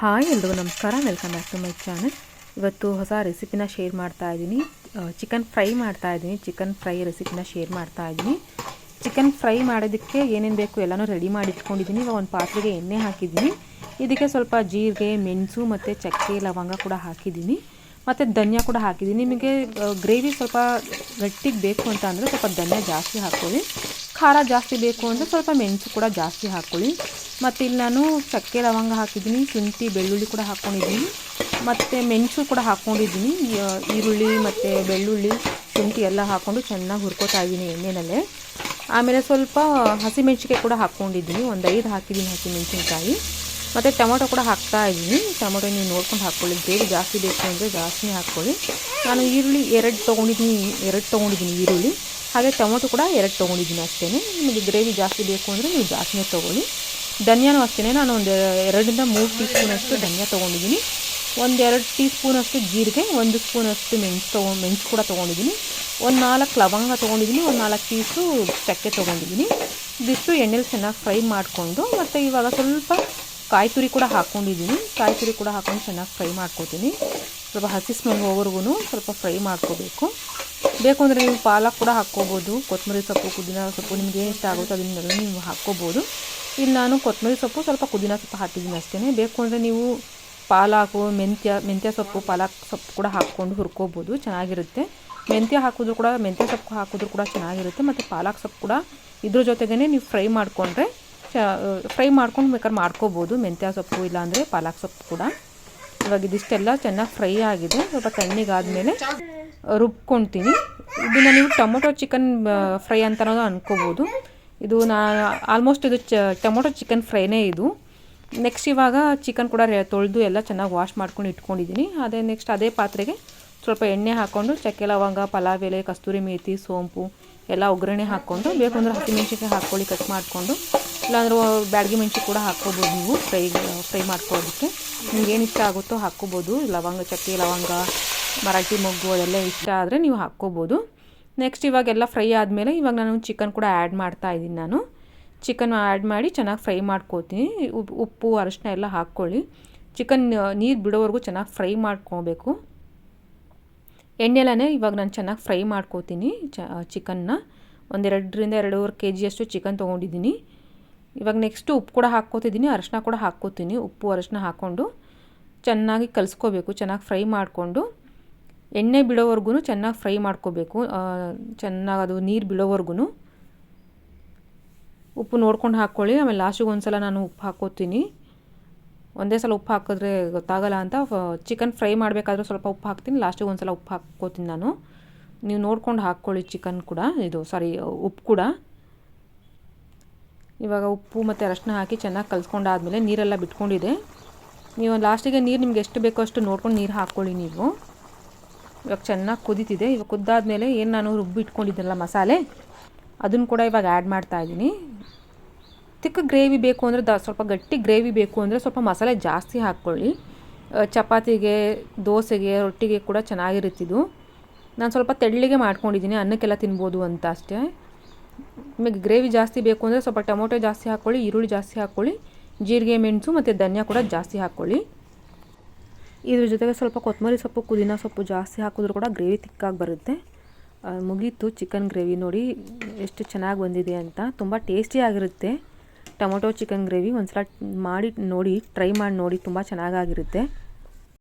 Hi ಎಲ್ರಿಗೂ ನಮಸ್ಕಾರ. Welcome back to my channel ಇವತ್ತು ಹೊಸ ರೆಸಿಪಿನ ಶೇರ್ ಮಾಡ್ತಾ ಇದ್ದೀನಿ. ಚಿಕನ್ ಫ್ರೈ ಮಾಡ್ತಾ ಇದ್ದೀನಿ. ಚಿಕನ್ ಫ್ರೈ ರೆಸಿಪಿನ ಶೇರ್ ಮಾಡ್ತಾ ಇದ್ದೀನಿ. ಚಿಕನ್ ಫ್ರೈ ಮಾಡೋದಕ್ಕೆ ಏನೇನು ಬೇಕು ಎಲ್ಲನೂ ರೆಡಿ ಮಾಡಿ ಇಟ್ಕೊಂಡಿದ್ದೀನಿ. ಇವಾಗ ಒಂದು ಪಾತ್ರೆಗೆ ಎಣ್ಣೆ ಹಾಕಿದ್ದೀನಿ. ಇದಕ್ಕೆ ಸ್ವಲ್ಪ ಜೀರಿಗೆ, ಮೆಣಸು ಮತ್ತು ಚಕ್ಕೆ, ಲವಂಗ ಕೂಡ ಹಾಕಿದ್ದೀನಿ. ಮತ್ತು ಧನಿಯಾ ಕೂಡ ಹಾಕಿದ್ದೀನಿ ನಿಮಗೆ ಗ್ರೇವಿ ಸ್ವಲ್ಪ ಗಟ್ಟಿಗೆ ಬೇಕು ಅಂತ ಅಂದರೆ ಸ್ವಲ್ಪ ಧನಿಯಾ ಜಾಸ್ತಿ ಹಾಕ್ಕೊಳ್ಳಿ ಖಾರ ಜಾಸ್ತಿ ಬೇಕು ಅಂದರೆ ಸ್ವಲ್ಪ ಮೆಣಸು ಕೂಡ ಜಾಸ್ತಿ ಹಾಕ್ಕೊಳ್ಳಿ ಮತ್ತು ಇಲ್ಲಿ ನಾನು ಚಕ್ಕೆ ಲವಂಗ ಹಾಕಿದ್ದೀನಿ, ಶುಂಠಿ, ಬೆಳ್ಳುಳ್ಳಿ ಕೂಡ ಹಾಕ್ಕೊಂಡಿದ್ದೀನಿ ಮತ್ತು ಮೆಣಸು ಕೂಡ ಹಾಕ್ಕೊಂಡಿದ್ದೀನಿ ಈರುಳ್ಳಿ ಮತ್ತು ಬೆಳ್ಳುಳ್ಳಿ, ಶುಂಠಿ ಎಲ್ಲ ಹಾಕ್ಕೊಂಡು ಚೆನ್ನಾಗಿ ಹುರ್ಕೋತಾ ಇದ್ದೀನಿ ಎಣ್ಣೆನಲ್ಲೇ. ಆಮೇಲೆ ಸ್ವಲ್ಪ ಹಸಿಮೆಣ್ಸಿಕಾಯಿ ಕೂಡ ಹಾಕ್ಕೊಂಡಿದ್ದೀನಿ ಒಂದು ಐದು ಹಾಕಿದ್ದೀನಿ ಹಸಿಮೆಣ್ಸಿನ್ಕಾಯಿ ಮತ್ತು ಟೊಮೊಟೊ ಕೂಡ ಹಾಕ್ತಾ ಇದ್ದೀನಿ. ಟೊಮೊಟೊ ನೀವು ನೋಡ್ಕೊಂಡು ಹಾಕ್ಕೊಳ್ಳಿ. ಗ್ರೇವಿ ಜಾಸ್ತಿ ಬೇಕು ಅಂದರೆ ಜಾಸ್ತಿ ಹಾಕ್ಕೊಳ್ಳಿ. ನಾನು ಈರುಳ್ಳಿ ಎರಡು ತೊಗೊಂಡಿದ್ದೀನಿ ಎರಡು ತೊಗೊಂಡಿದ್ದೀನಿ ಈರುಳ್ಳಿ. ಹಾಗೆ ಟೊಮೊಟೊ ಕೂಡ ಎರಡು ತೊಗೊಂಡಿದ್ದೀನಿ ಅಷ್ಟೇ ನಿಮಗೆ ಗ್ರೇವಿ ಜಾಸ್ತಿ ಬೇಕು ಅಂದರೆ ನೀವು ಜಾಸ್ತಿನೇ ತೊಗೊಳ್ಳಿ. ಧನಿಯಾನು ಅಷ್ಟೇ ನಾನು ಒಂದು ಎರಡರಿಂದ ಮೂರು ಟೀ ಸ್ಪೂನಷ್ಟು ಧನಿಯಾ ತೊಗೊಂಡಿದ್ದೀನಿ. ಒಂದೆರಡು ಟೀ ಸ್ಪೂನಷ್ಟು ಜೀರಿಗೆ, ಒಂದು ಸ್ಪೂನಷ್ಟು ಮೆಣಸು ತೊಗೊ, ಮೆಣಸು ಕೂಡ ತೊಗೊಂಡಿದ್ದೀನಿ. ಒಂದು ನಾಲ್ಕು ಲವಂಗ ತೊಗೊಂಡಿದ್ದೀನಿ. ಒಂದು ನಾಲ್ಕು ಪೀಸು ಚಕ್ಕೆ ತೊಗೊಂಡಿದ್ದೀನಿ. ಇದಿಷ್ಟು ಎಣ್ಣೆಲಿ ಚೆನ್ನಾಗಿ ಫ್ರೈ ಮಾಡಿಕೊಂಡು, ಮತ್ತು ಇವಾಗ ಸ್ವಲ್ಪ ಕಾಯಿ ತುರಿ ಕೂಡ ಹಾಕ್ಕೊಂಡಿದ್ದೀನಿ ಕಾಯಿ ತುರಿ ಕೂಡ ಹಾಕ್ಕೊಂಡು ಚೆನ್ನಾಗಿ ಫ್ರೈ ಮಾಡ್ಕೊತೀನಿ. ಸ್ವಲ್ಪ ಹಸಿ ಸ್ಮೆಲ್ ಹೋಗೋರ್ಗು ಸ್ವಲ್ಪ ಫ್ರೈ ಮಾಡ್ಕೋಬೇಕು. ಬೇಕು ಅಂದರೆ ನೀವು ಪಾಲಕ್ ಕೂಡ ಹಾಕ್ಕೋಬೋದು. ಕೊತ್ತಂಬರಿ ಸೊಪ್ಪು, ಪುದೀನ ಸೊಪ್ಪು ನಿಮ್ಗೆ ಇಷ್ಟ ಆಗುತ್ತೋ ಅದನ್ನೆಲ್ಲ ನೀವು ಹಾಕ್ಕೋಬೋದು. ಇಲ್ಲಿ ನಾನು ಕೊತ್ತಂಬರಿ ಸೊಪ್ಪು ಸ್ವಲ್ಪ ಪುದೀನ ಸೊಪ್ಪು ಹಾಕಿದ್ದೀನಿ ಅಷ್ಟೇ ಬೇಕು ಅಂದರೆ ನೀವು ಪಾಲಾಕು, ಮೆಂತ್ಯ ಮೆಂತ್ಯ ಸೊಪ್ಪು, ಪಾಲಕ್ ಸೊಪ್ಪು ಕೂಡ ಹಾಕ್ಕೊಂಡು ಹುರ್ಕೋಬೋದು. ಚೆನ್ನಾಗಿರುತ್ತೆ. ಮೆಂತ್ಯ ಹಾಕಿದ್ರು ಕೂಡ, ಮೆಂತ್ಯ ಸೊಪ್ಪು ಹಾಕಿದ್ರು ಕೂಡ ಚೆನ್ನಾಗಿರುತ್ತೆ. ಮತ್ತು ಪಾಲಕ್ ಸೊಪ್ಪು ಕೂಡ ಇದ್ರ ಜೊತೆಗೇ ನೀವು ಫ್ರೈ ಮಾಡಿಕೊಂಡ್ರೆ ಫ್ರೈ ಮಾಡ್ಕೊಂಡು ಬೇಕಾದ್ರೆ ಮಾಡ್ಕೋಬೋದು. ಮೆಂತ್ಯ ಸೊಪ್ಪು ಇಲ್ಲಾಂದರೆ ಪಾಲಕ್ ಸೊಪ್ಪು ಕೂಡ. ಇವಾಗ ಇದಿಷ್ಟೆಲ್ಲ ಚೆನ್ನಾಗಿ ಫ್ರೈ ಆಗಿದೆ. ಸ್ವಲ್ಪ ತಣ್ಣಗಾದಮೇಲೆ ರುಬ್ಕೊತೀನಿ. ಇದನ್ನು ನೀವು ಟೊಮೊಟೊ ಚಿಕನ್ ಫ್ರೈ ಅಂತಲೂ ಅನ್ಕೋಬೋದು. ಇದು ನಾ, ಆಲ್ಮೋಸ್ಟ್ ಇದು ಚ, ಟೊಮೊಟೊ ಚಿಕನ್ ಫ್ರೈನೇ ಇದು. ನೆಕ್ಸ್ಟ್ ಇವಾಗ ಚಿಕನ್ ಕೂಡ ತೊಳೆದು ಎಲ್ಲ ಚೆನ್ನಾಗಿ ವಾಶ್ ಮಾಡ್ಕೊಂಡು ಇಟ್ಕೊಂಡಿದ್ದೀನಿ ಅದೇ ನೆಕ್ಸ್ಟ್ ಅದೇ ಪಾತ್ರೆಗೆ ಸ್ವಲ್ಪ ಎಣ್ಣೆ ಹಾಕ್ಕೊಂಡು ಚಕ್ಕೆ ಲವಂಗ ಪಲಾವ್ ಎಲೆ ಕಸ್ತೂರಿ ಮೇಥಿ ಸೋಂಪು ಎಲ್ಲ ಒಗ್ಗರಣೆ ಹಾಕ್ಕೊಂಡು ಬೇಕು ಅಂದರೆ ಹಸಿಮೆಣ್ಸಿನ್ಕಾಯಿ ಹಾಕ್ಕೊಳ್ಳಿ ಕಟ್ ಮಾಡಿಕೊಂಡು ಇಲ್ಲಾಂದ್ರೆ ಬ್ಯಾಡಗಿ ಮೆಣಸು ಕೂಡ ಹಾಕ್ಕೋಬೋದು ನೀವು ಫ್ರೈ ಫ್ರೈ ಮಾಡ್ಕೊಳ್ಳೋದಕ್ಕೆ. ನಿಮ್ಗೆ ಏನು ಇಷ್ಟ ಆಗುತ್ತೋ ಹಾಕ್ಕೋಬೋದು. ಲವಂಗ ಚಕ್ಕೆ ಲವಂಗ, ಮರಾಠಿ ಮೊಗ್ಗು ಅದೆಲ್ಲ ಇಷ್ಟ ಆದರೆ ನೀವು ಹಾಕ್ಕೋಬೋದು. ನೆಕ್ಸ್ಟ್ ಇವಾಗೆಲ್ಲ ಫ್ರೈ ಆದಮೇಲೆ ಇವಾಗ ನಾನು ಚಿಕನ್ ಕೂಡ ಆ್ಯಡ್ ಮಾಡ್ತಾ ಇದ್ದೀನಿ ನಾನು. ಚಿಕನ್ ಆ್ಯಡ್ ಮಾಡಿ ಚೆನ್ನಾಗಿ ಫ್ರೈ ಮಾಡ್ಕೋತೀನಿ. ಉಪ್ಪು, ಅರಿಶಿನ ಎಲ್ಲ ಹಾಕ್ಕೊಳ್ಳಿ. ಚಿಕನ್ ನೀರು ಬಿಡೋವರೆಗೂ ಚೆನ್ನಾಗಿ ಫ್ರೈ ಮಾಡ್ಕೊಬೇಕು. ಎಣ್ಣೆಲೇ ಇವಾಗ ನಾನು ಚೆನ್ನಾಗಿ ಫ್ರೈ ಮಾಡ್ಕೋತೀನಿ ಚ, ಚಿಕನ್ನ. ಒಂದೆರಡರಿಂದ ಎರಡೂವರೆ ಕೆ ಜಿಯಷ್ಟು ಚಿಕನ್ ತೊಗೊಂಡಿದ್ದೀನಿ. ಇವಾಗ ನೆಕ್ಸ್ಟು ಉಪ್ಪು ಕೂಡ ಹಾಕ್ಕೋತಿದ್ದೀನಿ ಅರಶಿನ ಕೂಡ ಹಾಕ್ಕೋತೀನಿ. ಉಪ್ಪು ಅರಶಿನ ಹಾಕ್ಕೊಂಡು ಚೆನ್ನಾಗಿ ಕಲಿಸ್ಕೋಬೇಕು, ಚೆನ್ನಾಗಿ ಫ್ರೈ ಮಾಡಿಕೊಂಡು. ಎಣ್ಣೆ ಬಿಡೋವರೆಗೂ ಚೆನ್ನಾಗಿ ಫ್ರೈ ಮಾಡ್ಕೋಬೇಕು. ಚೆನ್ನಾಗಿ ಅದು ನೀರು ಬಿಡೋವರೆಗೂ ಉಪ್ಪು ನೋಡ್ಕೊಂಡು ಹಾಕ್ಕೊಳ್ಳಿ. ಆಮೇಲೆ ಲಾಸ್ಟಿಗೆ ಒಂದು ಸಲ ನಾನು ಉಪ್ಪು ಹಾಕ್ಕೋತೀನಿ. ಒಂದೇ ಸಲ ಉಪ್ಪು ಹಾಕಿದ್ರೆ ಗೊತ್ತಾಗಲ್ಲ ಅಂತ ಚಿಕನ್ ಫ್ರೈ ಮಾಡಬೇಕಾದ್ರೂ ಸ್ವಲ್ಪ ಉಪ್ಪು ಹಾಕ್ತೀನಿ. ಲಾಸ್ಟಿಗೆ ಒಂದು ಸಲ ಉಪ್ಪು ಹಾಕ್ಕೋತೀನಿ ನಾನು. ನೀವು ನೋಡ್ಕೊಂಡು ಹಾಕ್ಕೊಳ್ಳಿ ಚಿಕನ್ ಕೂಡ. ಇದು ಸಾರಿ ಉಪ್ಪು ಕೂಡ. ಇವಾಗ ಉಪ್ಪು ಮತ್ತು ಅರಶಿನ ಹಾಕಿ ಚೆನ್ನಾಗಿ ಕಲಿಸ್ಕೊಂಡಾದ್ಮೇಲೆ ನೀರೆಲ್ಲ ಬಿಟ್ಕೊಂಡಿದೆ. ನೀವು ಲಾಸ್ಟಿಗೆ ನೀರು ನಿಮ್ಗೆ ಎಷ್ಟು ಬೇಕೋ ಅಷ್ಟು ನೋಡ್ಕೊಂಡು ನೀರು ಹಾಕ್ಕೊಳ್ಳಿ ನೀವು. ಇವಾಗ ಚೆನ್ನಾಗಿ ಕುದೀತಿದೆ. ಇವಾಗ ಕುದ್ದಾದಮೇಲೆ ಏನು ನಾನು ರುಬ್ಬಿ ಇಟ್ಕೊಂಡಿದ್ದೆಲ್ಲ ಮಸಾಲೆ, ಅದನ್ನು ಕೂಡ ಇವಾಗ ಆ್ಯಡ್ ಮಾಡ್ತಾ ಇದ್ದೀನಿ. ತಿಕ್ಕ ಗ್ರೇವಿ ಬೇಕು ಅಂದರೆ ದ, ಸ್ವಲ್ಪ ಗಟ್ಟಿ ಗ್ರೇವಿ ಬೇಕು ಅಂದರೆ ಸ್ವಲ್ಪ ಮಸಾಲೆ ಜಾಸ್ತಿ ಹಾಕ್ಕೊಳ್ಳಿ. ಚಪಾತಿಗೆ, ದೋಸೆಗೆ, ರೊಟ್ಟಿಗೆ ಕೂಡ ಚೆನ್ನಾಗಿರುತ್ತಿದ್ದು ನಾನು ಸ್ವಲ್ಪ ತೆಳ್ಳಗೆ ಮಾಡ್ಕೊಂಡಿದ್ದೀನಿ. ಅನ್ನಕ್ಕೆಲ್ಲ ತಿನ್ಬೋದು ಅಂತ ಅಷ್ಟೇ. ನಿಮಗೆ ಗ್ರೇವಿ ಜಾಸ್ತಿ ಬೇಕು ಅಂದರೆ ಸ್ವಲ್ಪ ಟೊಮೊಟೊ ಜಾಸ್ತಿ ಹಾಕ್ಕೊಳ್ಳಿ ಈರುಳ್ಳಿ ಜಾಸ್ತಿ ಹಾಕ್ಕೊಳ್ಳಿ ಜೀರಿಗೆ, ಮೆಣಸು ಮತ್ತು ಧನಿಯಾ ಕೂಡ ಜಾಸ್ತಿ ಹಾಕ್ಕೊಳ್ಳಿ ಇದ್ರ ಜೊತೆಗೆ ಸ್ವಲ್ಪ ಕೊತ್ತಂಬರಿ ಸೊಪ್ಪು, ಪುದೀನ ಸೊಪ್ಪು ಜಾಸ್ತಿ ಹಾಕಿದ್ರು ಕೂಡ ಗ್ರೇವಿ ತಿಕ್ಕಾಗಿ ಬರುತ್ತೆ. ಮುಗೀತು ಚಿಕನ್ ಗ್ರೇವಿ ನೋಡಿ ಎಷ್ಟು ಚೆನ್ನಾಗಿ ಬಂದಿದೆ ಅಂತ. ತುಂಬ ಟೇಸ್ಟಿಯಾಗಿರುತ್ತೆ ಟೊಮೊಟೊ ಚಿಕನ್ ಗ್ರೇವಿ ಒಂದ್ಸಲ ಮಾಡಿ ನೋಡಿ, ಟ್ರೈ ಮಾಡಿ ನೋಡಿ, ತುಂಬ ಚೆನ್ನಾಗಾಗಿರುತ್ತೆ.